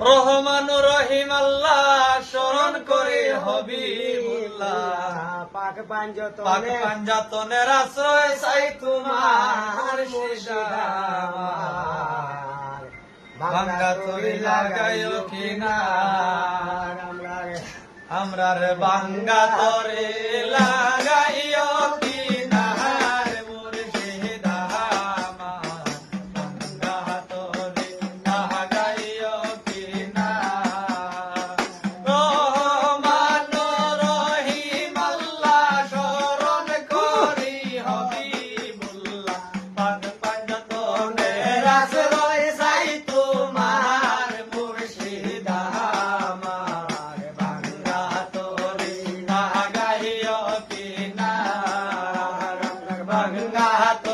রহমান রহিম আল্লাহ স্মরণ করে হবিবুল্লাহ। পাক পাঞ্জাতনের আশ্রয় চাই তোমার ভাঙ্গা তরি লাগাইও কিনা আমরা রে ভাঙ্গা তরে লাগাইও কিনা गंगा तो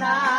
না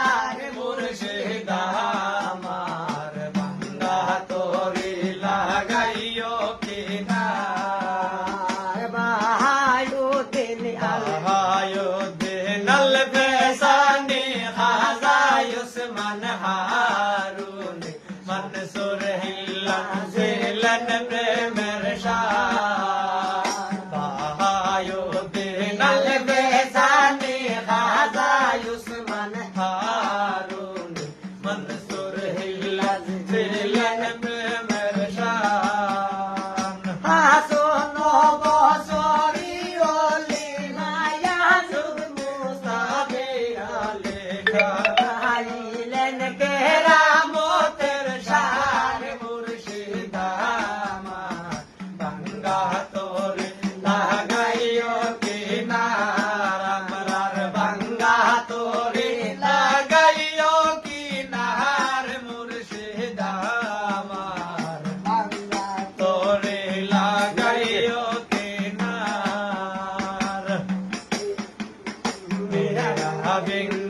having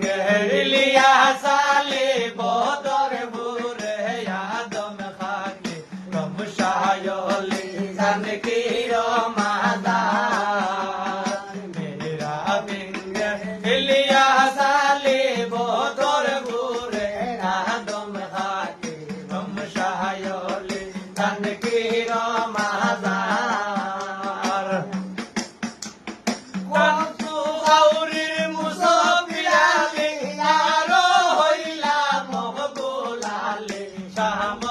Saham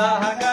ka